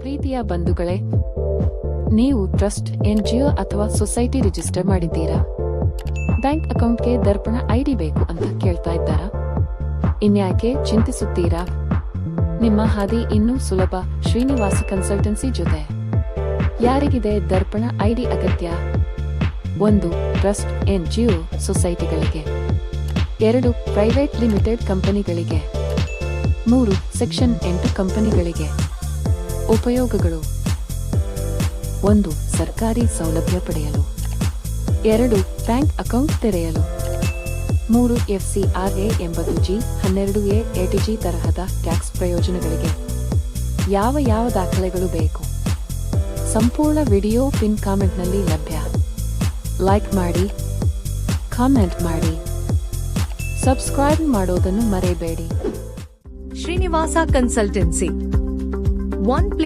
ಪ್ರೀತಿಯ ಬಂಧುಗಳೇ, ನೀವು ಟ್ರಸ್ಟ್, ಎನ್ಜಿಒ ಅಥವಾ ಸೊಸೈಟಿ ರಿಜಿಸ್ಟರ್ ಮಾಡಿದ್ದೀರಾ? ಬ್ಯಾಂಕ್ ಅಕೌಂಟ್ಗೆ ದರ್ಪಣ ಐಡಿ ಬೇಕು ಅಂತ ಕೇಳ್ತಾ ಇದ್ದಾರಾ? ಇನ್ಯಾಕೆ ಚಿಂತಿಸುತ್ತೀರಾ? ನಿಮ್ಮ ಹಾದಿ ಇನ್ನೂ ಸುಲಭ, ಶ್ರೀನಿವಾಸ ಕನ್ಸಲ್ಟೆನ್ಸಿ ಜೊತೆ. ಯಾರಿಗಿದೆ ದರ್ಪಣ ಐಡಿ ಅಗತ್ಯ? ಒಂದು, ಟ್ರಸ್ಟ್, ಎನ್ಜಿಒ ಸೊಸೈಟಿಗಳಿಗೆ. ಎರಡು, ಪ್ರೈವೇಟ್ ಲಿಮಿಟೆಡ್ ಕಂಪನಿಗಳಿಗೆ. ಮೂರು, ಸೆಕ್ಷನ್ ಎಂಟು ಕಂಪನಿಗಳಿಗೆ. ಉಪಯೋಗಗಳು. ಒಂದು, ಸರ್ಕಾರಿ ಸೌಲಭ್ಯ ಪಡೆಯಲು. ಎರಡು, ಬ್ಯಾಂಕ್ ಅಕೌಂಟ್ ತೆರೆಯಲು. ಮೂರು, ಎಫ್ಸಿಆರ್ಎ ಎಂಬತ್ತು ಜಿ, ಹನ್ನೆರಡು ಎ ಎಟಿಜಿ ತರಹದ ಟ್ಯಾಕ್ಸ್ ಪ್ರಯೋಜನಗಳಿಗೆ. ಯಾವ ಯಾವ ದಾಖಲೆಗಳು ಬೇಕು? ಸಂಪೂರ್ಣ ವಿಡಿಯೋ ಪಿನ್ ಕಾಮೆಂಟ್ನಲ್ಲಿ ಲಭ್ಯ. ಲೈಕ್ ಮಾಡಿ. ಕಾಮೆಂಟ್ ಮಾಡಿ. ಸಬ್ಸ್ಕ್ರೈಬ್ ಮಾಡೋದನ್ನು ಮರೆಯಬೇಡಿ. ಶ್ರೀನಿವಾಸ ಕನ್ಸಲ್ಟೆನ್ಸಿ. ಒನ್.